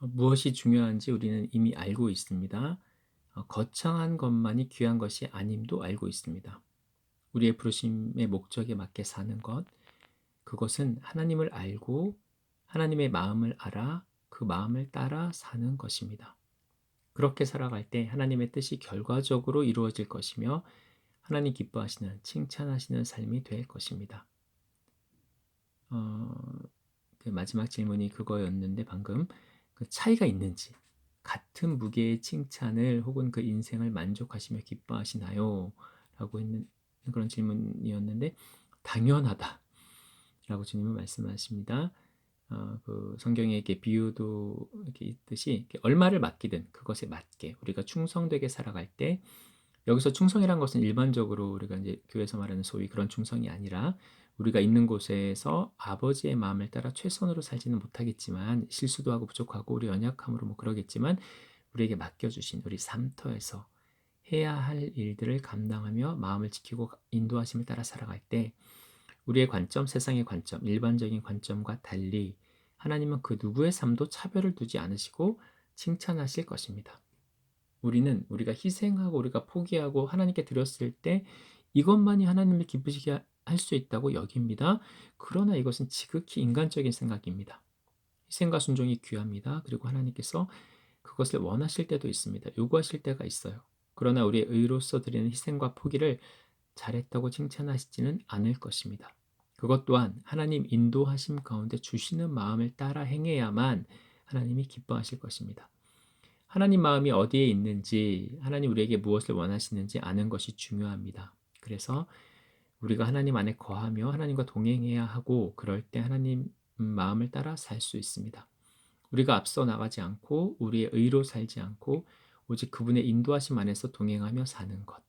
어, 무엇이 중요한지 우리는 이미 알고 있습니다. 어, 거창한 것만이 귀한 것이 아님도 알고 있습니다. 우리의 부르심의 목적에 맞게 사는 것, 그것은 하나님을 알고 하나님의 마음을 알아 그 마음을 따라 사는 것입니다. 그렇게 살아갈 때 하나님의 뜻이 결과적으로 이루어질 것이며 하나님 기뻐하시는 칭찬하시는 삶이 될 것입니다. 어, 그 마지막 질문이 그거였는데 방금 그 차이가 있는지 같은 무게의 칭찬을 혹은 그 인생을 만족하시며 기뻐하시나요? 라고 했는 그런 질문이었는데 당연하다 라고 주님은 말씀하십니다. 어, 그 성경에 이렇게 비유도 이렇게 있듯이 이렇게 얼마를 맡기든 그것에 맞게 우리가 충성되게 살아갈 때 여기서 충성이란 것은 일반적으로 우리가 이제 교회에서 말하는 소위 그런 충성이 아니라 우리가 있는 곳에서 아버지의 마음을 따라 최선으로 살지는 못하겠지만 실수도 하고 부족하고 우리 연약함으로 뭐 그러겠지만 우리에게 맡겨주신 우리 삶터에서 해야 할 일들을 감당하며 마음을 지키고 인도하심을 따라 살아갈 때 우리의 관점, 세상의 관점, 일반적인 관점과 달리 하나님은 그 누구의 삶도 차별을 두지 않으시고 칭찬하실 것입니다. 우리는 우리가 희생하고 우리가 포기하고 하나님께 드렸을 때 이것만이 하나님을 기쁘시게 할 수 있다고 여깁니다. 그러나 이것은 지극히 인간적인 생각입니다. 희생과 순종이 귀합니다. 그리고 하나님께서 그것을 원하실 때도 있습니다. 요구하실 때가 있어요. 그러나 우리의 의로서 드리는 희생과 포기를 잘했다고 칭찬하시지는 않을 것입니다. 그것 또한 하나님 인도하심 가운데 주시는 마음을 따라 행해야만 하나님이 기뻐하실 것입니다. 하나님 마음이 어디에 있는지, 하나님 우리에게 무엇을 원하시는지 아는 것이 중요합니다. 그래서 우리가 하나님 안에 거하며 하나님과 동행해야 하고, 그럴 때 하나님 마음을 따라 살 수 있습니다. 우리가 앞서 나가지 않고, 우리의 의로 살지 않고, 오직 그분의 인도하심 안에서 동행하며 사는 것.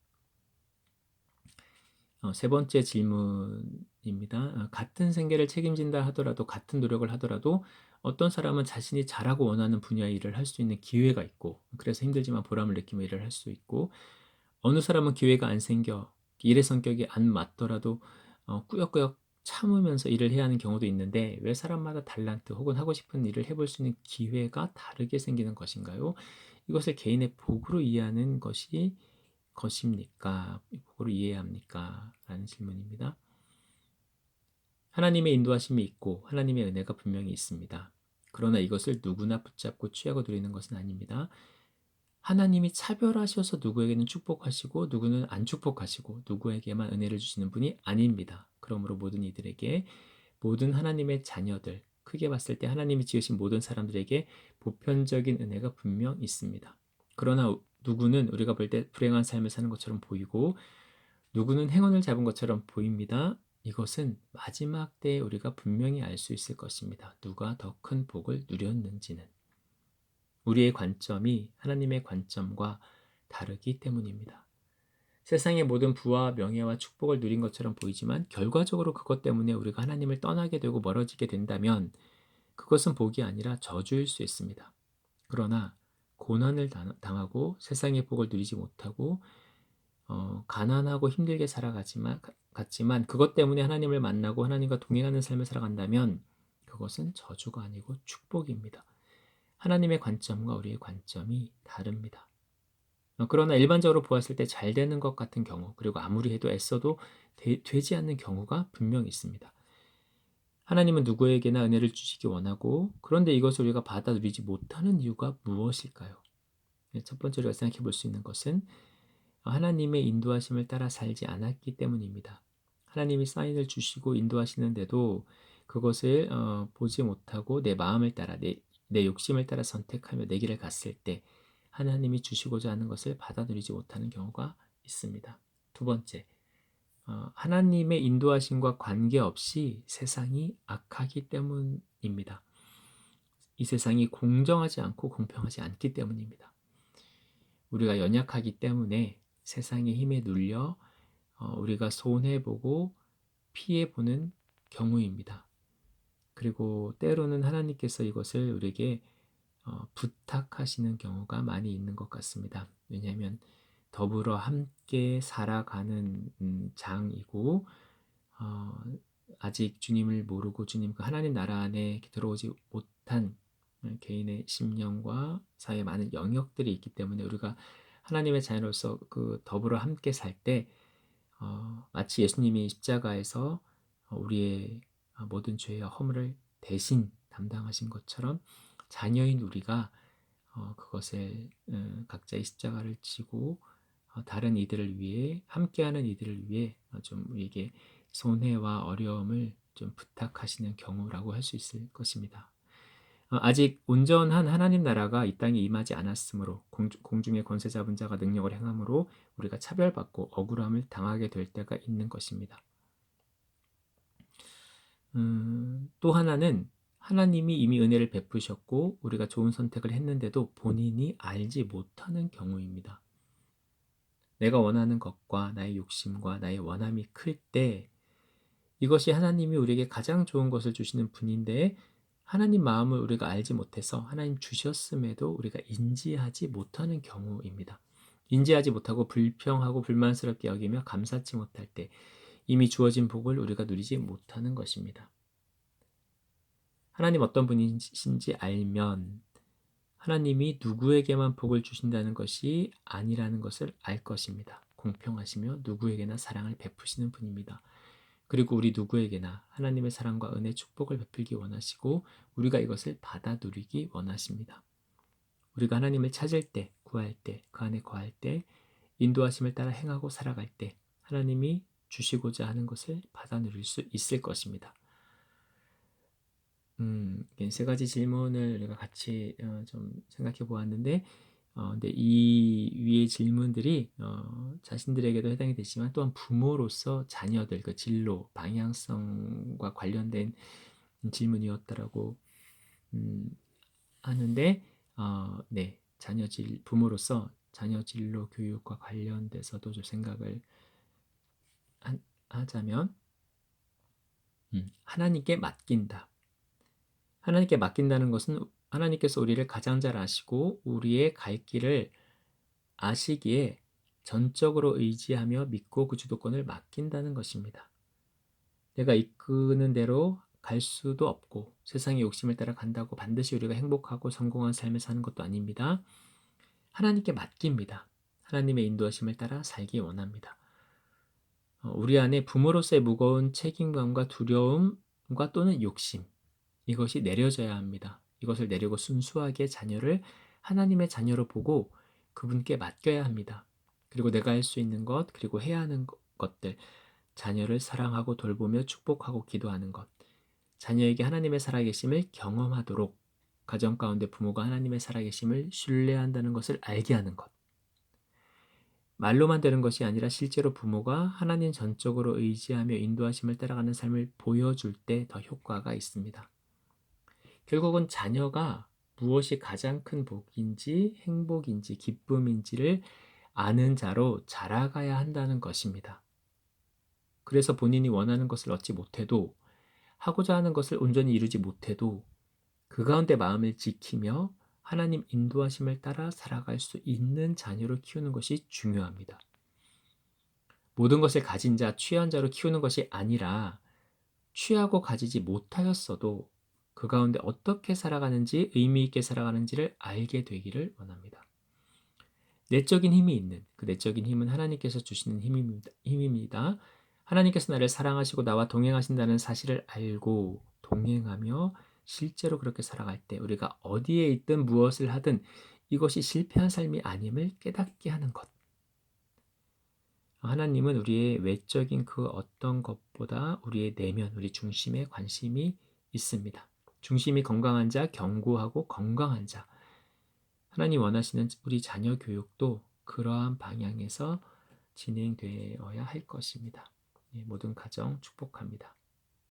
어, 세 번째 질문입니다. 어, 같은 생계를 책임진다 하더라도 같은 노력을 하더라도 어떤 사람은 자신이 잘하고 원하는 분야의 일을 할 수 있는 기회가 있고 그래서 힘들지만 보람을 느끼며 일을 할 수 있고 어느 사람은 기회가 안 생겨 일의 성격이 안 맞더라도 어, 꾸역꾸역 참으면서 일을 해야 하는 경우도 있는데 왜 사람마다 달란트 혹은 하고 싶은 일을 해볼 수 있는 기회가 다르게 생기는 것인가요? 이것을 개인의 복으로 이해하는 것이 것입니까? 복으로 이해해야 합니까? 라는 질문입니다. 하나님의 인도하심이 있고 하나님의 은혜가 분명히 있습니다. 그러나 이것을 누구나 붙잡고 취하고 누리는 것은 아닙니다. 하나님이 차별하셔서 누구에게는 축복하시고 누구는 안 축복하시고 누구에게만 은혜를 주시는 분이 아닙니다. 그러므로 모든 이들에게 모든 하나님의 자녀들 크게 봤을 때 하나님이 지으신 모든 사람들에게 보편적인 은혜가 분명 있습니다. 그러나 누구는 우리가 볼 때 불행한 삶을 사는 것처럼 보이고 누구는 행운을 잡은 것처럼 보입니다. 이것은 마지막 때에 우리가 분명히 알 수 있을 것입니다. 누가 더 큰 복을 누렸는지는. 우리의 관점이 하나님의 관점과 다르기 때문입니다. 세상의 모든 부와 명예와 축복을 누린 것처럼 보이지만 결과적으로 그것 때문에 우리가 하나님을 떠나게 되고 멀어지게 된다면 그것은 복이 아니라 저주일 수 있습니다. 그러나 고난을 당하고 세상의 복을 누리지 못하고 어, 가난하고 힘들게 살아가지만 갔지만 그것 때문에 하나님을 만나고 하나님과 동행하는 삶을 살아간다면 그것은 저주가 아니고 축복입니다. 하나님의 관점과 우리의 관점이 다릅니다. 어, 그러나 일반적으로 보았을 때 잘 되는 것 같은 경우 그리고 아무리 해도 애써도 되, 되지 않는 경우가 분명히 있습니다. 하나님은 누구에게나 은혜를 주시기 원하고 그런데 이것을 우리가 받아들이지 못하는 이유가 무엇일까요? 네, 첫 번째로 생각해 볼 수 있는 것은 하나님의 인도하심을 따라 살지 않았기 때문입니다. 하나님이 사인을 주시고 인도하시는데도 그것을 어, 보지 못하고 내 마음을 따라 내, 내 욕심을 따라 선택하며 내 길을 갔을 때 하나님이 주시고자 하는 것을 받아들이지 못하는 경우가 있습니다. 두 번째, 어, 하나님의 인도하심과 관계없이 세상이 악하기 때문입니다. 이 세상이 공정하지 않고 공평하지 않기 때문입니다. 우리가 연약하기 때문에 세상의 힘에 눌려 어, 우리가 손해보고 피해보는 경우입니다. 그리고 때로는 하나님께서 이것을 우리에게 어, 부탁하시는 경우가 많이 있는 것 같습니다. 왜냐하면 더불어 함께 살아가는 음, 장이고 어, 아직 주님을 모르고 주님 그 하나님 나라 안에 들어오지 못한 어, 개인의 심령과 사회의 많은 영역들이 있기 때문에 우리가 하나님의 자녀로서 그 더불어 함께 살때 어, 마치 예수님이 십자가에서 어, 우리의 모든 죄와 허물을 대신 담당하신 것처럼 자녀인 우리가 어, 그것을 어, 각자의 십자가를 지고 어, 다른 이들을 위해 함께하는 이들을 위해 어, 좀 우리에게 손해와 어려움을 좀 부탁하시는 경우라고 할 수 있을 것입니다. 어, 아직 온전한 하나님 나라가 이 땅에 임하지 않았으므로 공중의 권세 잡은 자가 능력을 행함으로 우리가 차별받고 억울함을 당하게 될 때가 있는 것입니다. 음, 또 하나는 하나님이 이미 은혜를 베푸셨고 우리가 좋은 선택을 했는데도 본인이 알지 못하는 경우입니다. 내가 원하는 것과 나의 욕심과 나의 원함이 클 때 이것이 하나님이 우리에게 가장 좋은 것을 주시는 분인데 하나님 마음을 우리가 알지 못해서 하나님 주셨음에도 우리가 인지하지 못하는 경우입니다. 인지하지 못하고 불평하고 불만스럽게 여기며 감사치 못할 때 이미 주어진 복을 우리가 누리지 못하는 것입니다. 하나님 어떤 분이신지 알면 하나님이 누구에게만 복을 주신다는 것이 아니라는 것을 알 것입니다. 공평하시며 누구에게나 사랑을 베푸시는 분입니다. 그리고 우리 누구에게나 하나님의 사랑과 은혜 축복을 베풀기 원하시고 우리가 이것을 받아 누리기 원하십니다. 우리가 하나님을 찾을 때, 구할 때, 그 안에 거할 때, 인도하심을 따라 행하고 살아갈 때 하나님이 주시고자 하는 것을 받아 누릴 수 있을 것입니다. 음, 세 가지 질문을 우리가 같이 어, 좀 생각해 보았는데 어, 근데 이 위의 질문들이 어, 자신들에게도 해당이 되지만 또한 부모로서 자녀들 그 진로 방향성과 관련된 질문이었다라고 음, 하는데 어, 네 자녀 질 부모로서 자녀 진로 교육과 관련돼서도 좀 생각을 하, 하자면 음, 하나님께 맡긴다. 하나님께 맡긴다는 것은 하나님께서 우리를 가장 잘 아시고 우리의 갈 길을 아시기에 전적으로 의지하며 믿고 그 주도권을 맡긴다는 것입니다. 내가 이끄는 대로 갈 수도 없고 세상의 욕심을 따라 간다고 반드시 우리가 행복하고 성공한 삶을 사는 것도 아닙니다. 하나님께 맡깁니다. 하나님의 인도하심을 따라 살기 원합니다. 어, 우리 안에 부모로서의 무거운 책임감과 두려움과 또는 욕심 이것이 내려져야 합니다. 이것을 내리고 순수하게 자녀를 하나님의 자녀로 보고 그분께 맡겨야 합니다. 그리고 내가 할 수 있는 것, 그리고 해야 하는 것들, 자녀를 사랑하고 돌보며 축복하고 기도하는 것, 자녀에게 하나님의 살아계심을 경험하도록 가정 가운데 부모가 하나님의 살아계심을 신뢰한다는 것을 알게 하는 것. 말로만 되는 것이 아니라 실제로 부모가 하나님 전적으로 의지하며 인도하심을 따라가는 삶을 보여줄 때 더 효과가 있습니다. 결국은 자녀가 무엇이 가장 큰 복인지 행복인지 기쁨인지를 아는 자로 자라가야 한다는 것입니다. 그래서 본인이 원하는 것을 얻지 못해도 하고자 하는 것을 온전히 이루지 못해도 그 가운데 마음을 지키며 하나님 인도하심을 따라 살아갈 수 있는 자녀로 키우는 것이 중요합니다. 모든 것을 가진 자, 취한 자로 키우는 것이 아니라 취하고 가지지 못하였어도 그 가운데 어떻게 살아가는지 의미 있게 살아가는지를 알게 되기를 원합니다. 내적인 힘이 있는 그 내적인 힘은 하나님께서 주시는 힘입니다. 힘입니다. 하나님께서 나를 사랑하시고 나와 동행하신다는 사실을 알고 동행하며 실제로 그렇게 살아갈 때 우리가 어디에 있든 무엇을 하든 이것이 실패한 삶이 아님을 깨닫게 하는 것. 하나님은 우리의 외적인 그 어떤 것보다 우리의 내면, 우리 중심에 관심이 있습니다. 중심이 건강한 자, 견고하고 건강한 자. 하나님 원하시는 우리 자녀 교육도 그러한 방향에서 진행되어야 할 것입니다. 예, 모든 가정 축복합니다.